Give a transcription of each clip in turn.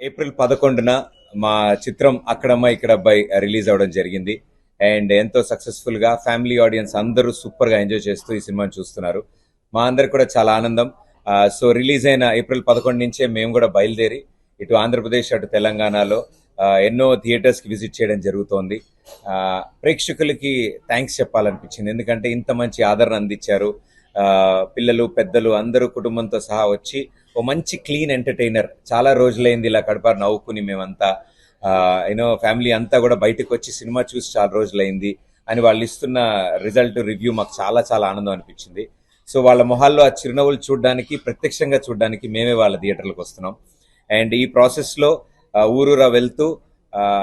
April పదకొండున మా చిత్రం అక్కడమ్మ ఇక్కడ అబ్బాయి uh, రిలీజ్ అవ్వడం జరిగింది. అండ్ ఎంతో సక్సెస్ఫుల్గా ఫ్యామిలీ ఆడియన్స్ అందరూ సూపర్గా ఎంజాయ్ చేస్తూ ఈ సినిమాని చూస్తున్నారు. మా అందరికి కూడా చాలా ఆనందం. Uh, సో రిలీజ్ అయిన ఏప్రిల్ పదకొండు నుంచే మేము కూడా బయలుదేరి ఇటు ఆంధ్రప్రదేశ్ అటు తెలంగాణలో uh, ఎన్నో థియేటర్స్కి విజిట్ చేయడం జరుగుతోంది. ప్రేక్షకులకి థ్యాంక్స్ చెప్పాలనిపించింది. ఎందుకంటే ఇంత మంచి ఆదరణ అందించారు. పిల్లలు పెద్దలు అందరూ కుటుంబంతో సహా వచ్చి ఓ మంచి క్లీన్ ఎంటర్టైనర్. చాలా రోజులైంది ఇలా కడపారు నవ్వుకుని మేమంతా. యూనో ఫ్యామిలీ అంతా కూడా బయటకు వచ్చి సినిమా చూసి చాలా రోజులైంది అని వాళ్ళు ఇస్తున్న రిజల్ట్ రివ్యూ మాకు చాలా చాలా ఆనందం అనిపించింది. సో వాళ్ళ మొహాల్లో ఆ చిరునవ్వులు చూడడానికి ప్రత్యక్షంగా చూడడానికి మేమే వాళ్ళ థియేటర్లకు వస్తున్నాం. అండ్ ఈ ప్రాసెస్లో ఊరూరా వెళ్తూ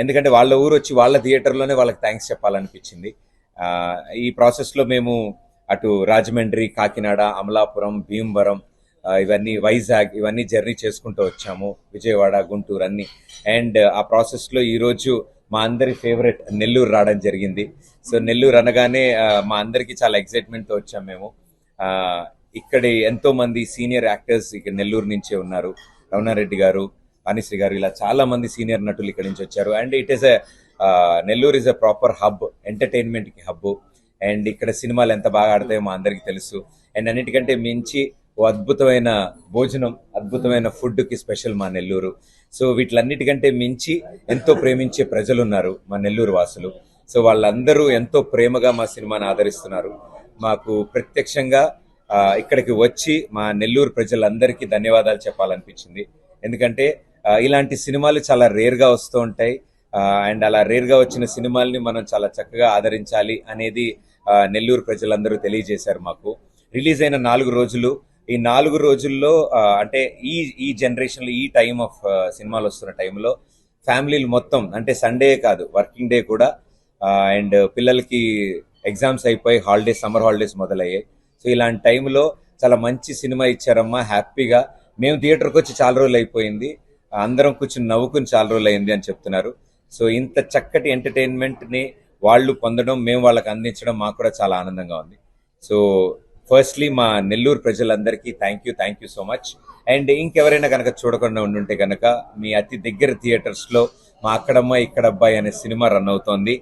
ఎందుకంటే వాళ్ళ ఊరు వచ్చి వాళ్ళ థియేటర్లోనే వాళ్ళకి థ్యాంక్స్ చెప్పాలనిపించింది. ఈ ప్రాసెస్లో మేము అటు రాజమండ్రి కాకినాడ అమలాపురం భీమవరం ఇవన్నీ వైజాగ్ ఇవన్నీ జర్నీ చేసుకుంటూ వచ్చాము విజయవాడ గుంటూరు అన్ని. అండ్ ఆ ప్రాసెస్లో ఈరోజు మా అందరి ఫేవరెట్ నెల్లూరు రావడం జరిగింది. సో నెల్లూరు అనగానే మా అందరికీ చాలా ఎక్సైట్మెంట్తో వచ్చాం మేము. ఇక్కడ ఎంతోమంది ఎంతో మంది సీనియర్ యాక్టర్స్ ఇక్కడ నెల్లూరు నుంచే ఉన్నారు. రమణారెడ్డి గారు వాణిశ్రీ గారు ఇలా చాలా మంది సీనియర్ నటులు ఇక్కడి నుంచి వచ్చారు. And it is a Nellore is a proper hub ఎంటర్టైన్మెంట్కి hub. And ఇక్కడ సినిమాలు ఎంత బాగా ఆడతాయో మా అందరికీ తెలుసు. అండ్ అన్నిటికంటే మించి ఓ అద్భుతమైన భోజనం అద్భుతమైన ఫుడ్కి స్పెషల్ మా నెల్లూరు. సో వీటిలన్నిటికంటే మించి ఎంతో ప్రేమించే ప్రజలు ఉన్నారు మా నెల్లూరు వాసులు. సో వాళ్ళందరూ ఎంతో ప్రేమగా మా సినిమాను ఆదరిస్తున్నారు. మాకు ప్రత్యక్షంగా ఇక్కడికి వచ్చి మా నెల్లూరు ప్రజలందరికీ ధన్యవాదాలు చెప్పాలనిపించింది. ఎందుకంటే ఇలాంటి సినిమాలు చాలా రేర్గా వస్తూ ఉంటాయి. అండ్ అలా రేర్గా వచ్చిన సినిమాల్ని మనం చాలా చక్కగా ఆదరించాలి అనేది నెల్లూరు ప్రజలందరూ తెలియజేశారు మాకు. రిలీజ్ అయిన నాలుగు రోజులు ఈ నాలుగు రోజుల్లో అంటే ఈ ఈ జనరేషన్లో ఈ టైం ఆఫ్ సినిమాలు వస్తున్న టైంలో ఫ్యామిలీలు మొత్తం అంటే సండే కాదు వర్కింగ్ డే కూడా అండ్ పిల్లలకి ఎగ్జామ్స్ అయిపోయి హాలిడేస్ సమ్మర్ హాలిడేస్ మొదలయ్యాయి. సో ఇలాంటి టైంలో చాలా మంచి సినిమా ఇచ్చారమ్మా హ్యాపీగా. మేము థియేటర్కి వచ్చి చాలా రోజులు అయిపోయింది. అందరం కూర్చుని నవ్వుకుని చాలా రోజులు అయింది అని చెప్తున్నారు. సో ఇంత చక్కటి ఎంటర్టైన్మెంట్ని వాళ్ళు పొందడం మేము వాళ్ళకి అందించడం మాకు కూడా చాలా ఆనందంగా ఉంది. సో ఫస్ట్లీ మా నెల్లూరు ప్రజలందరికీ thank you thank you so much and ఇంకెవరైనా కనుక చూడకుండా ఉండుంటే కనుక మీ అతి దగ్గర థియేటర్స్లో మా అక్కడమ్మ ఇక్కడ అబ్బాయి అనే సినిమా రన్ అవుతోంది.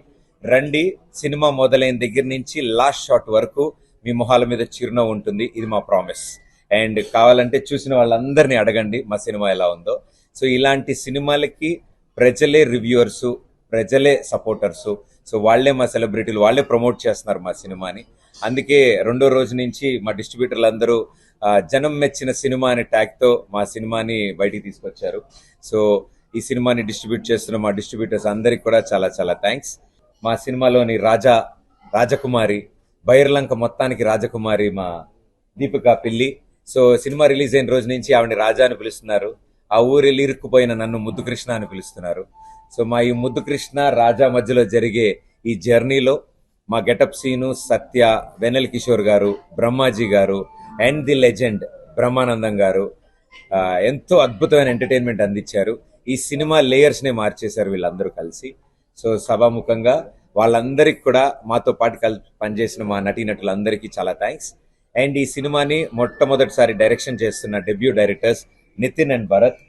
రండి సినిమా మొదలైన దగ్గర నుంచి లాస్ట్ షాట్ వరకు మీ మొహాల మీద చిరునవ్వు ఉంటుంది. ఇది మా ప్రామిస్ అండ్ కావాలంటే చూసిన వాళ్ళందరినీ అడగండి మా సినిమా ఎలా ఉందో. సో ఇలాంటి సినిమాలకి ప్రజలే రివ్యూవర్సు ప్రజలే సపోర్టర్స్ సో వాళ్ళే మా సెలబ్రిటీలు వాళ్ళే ప్రమోట్ చేస్తున్నారు మా సినిమాని. అందుకే రెండో రోజు నుంచి మా డిస్ట్రిబ్యూటర్లు అందరూ జనం మెచ్చిన సినిమా అనే ట్యాగ్తో మా సినిమాని బయటికి తీసుకొచ్చారు. సో ఈ సినిమాని డిస్ట్రిబ్యూట్ చేస్తున్న మా డిస్ట్రిబ్యూటర్స్ అందరికి కూడా చాలా చాలా థ్యాంక్స్. మా సినిమాలోని రాజా రాజకుమారి బైర్లంక మొత్తానికి రాజకుమారి మా దీపిక పిల్లి. సో సినిమా రిలీజ్ అయిన రోజు నుంచి ఆవిడ రాజా అని పిలుస్తున్నారు. ఆ ఊరి ఇరుక్కుపోయిన నన్ను ముద్దుకృష్ణ అని పిలుస్తున్నారు. సో మా ఈ ముద్దుకృష్ణ రాజా మధ్యలో జరిగే ఈ జర్నీలో మా గెటప్ సీను సత్య వెనల్ కిషోర్ గారు బ్రహ్మాజీ గారు అండ్ ది లెజెండ్ బ్రహ్మానందం గారు ఎంతో అద్భుతమైన ఎంటర్టైన్మెంట్ అందించారు. ఈ సినిమా లేయర్స్నే మార్చేశారు వీళ్ళందరూ కలిసి. సో సభాముఖంగా వాళ్ళందరికీ కూడా మాతో పాటు కలిసి పనిచేసిన మా నటీనటులందరికీ చాలా థ్యాంక్స్. అండ్ ఈ సినిమాని మొట్టమొదటిసారి డైరెక్షన్ చేస్తున్న debut directors Nitin and Bharath.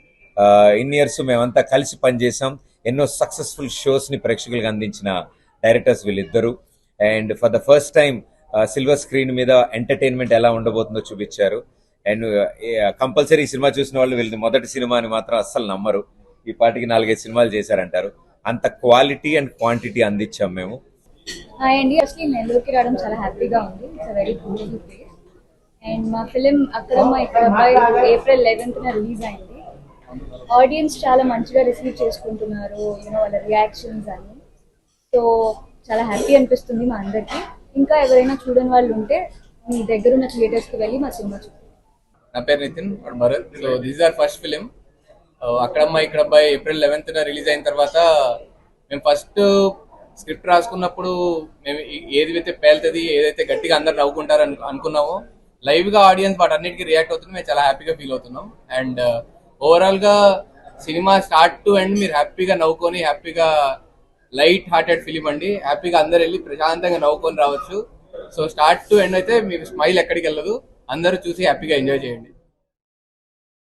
In years మేమంతా కలిసి పనిచేసాం ఎన్నో సక్సెస్ఫుల్ షోస్ని ప్రేక్షకులకు అందించిన డైరెక్టర్స్ వీళ్ళిద్దరూ. And for the first time silver screen మీద ఎంటర్టైన్మెంట్ ఎలా ఉండబోతుందో చూపించారు. అండ్ కంపల్సరీ సినిమా చూసిన వాళ్ళు వీళ్ళది మొదటి సినిమా అని మాత్రం అస్సలు నమ్మరు. ఈ పాటికి నాలుగైదు సినిమాలు చేశారంటారు. అంత క్వాలిటీ అండ్ క్వాంటిటీ అందించాం మేము. హాయ్ అండి అసలు నెల్లూరుకి రావడం చాలా హ్యాపీగా ఉంది. It's very beautiful place and మా ఫిలిం అక్కడమ్మ ఇక్కడ ఏప్రిల్ లెవెన్త్న రిలీజ్ అయింది. ఆడియన్స్ చాలా మంచిగా రిసీవ్ చేసుకుంటున్నారు యూనో వాళ్ళ రియాక్షన్స్ అన్ని సో చాలా హ్యాపీ అనిపిస్తుంది మా అందరికీ. ఇంకా ఎవరైనా చూడని వాళ్ళు ఉంటే మీ దగ్గర ఉన్న థియేటర్స్కి వెళ్ళి మా సినిమా చూడండి. నా పేరు Nitin Bharath. So this are first film Akkadamma Ikkada Abbayi April eleventh release అయిన తర్వాత మేము ఫస్ట్ స్క్రిప్ట్ రాసుకున్నప్పుడు మేము ఏదైతే ఏది అయితే పేలుతుంది ఏదైతే గట్టిగా అందరు నవ్వుకుంటారు అను అనుకున్నామో లైవ్గా ఆడియన్స్ వాటన్నిటికీ రియాక్ట్ అవుతుంది మేము చాలా హ్యాపీగా ఫీల్ అవుతున్నాం. అండ్ ఓవరాల్ uh, గా సినిమా స్టార్ట్ టు ఎండ్ మీరు హ్యాపీగా నవ్వుకొని హ్యాపీగా లైట్ హార్టెడ్ ఫిలిం అండి. హ్యాపీగా అందరు వెళ్ళి ప్రశాంతంగా నవ్వుకొని రావచ్చు. సో స్టార్ట్ టు ఎండ్ అయితే మీకు స్మైల్ ఎక్కడికి వెళ్ళదు. అందరూ చూసి హ్యాపీగా ఎంజాయ్ చేయండి.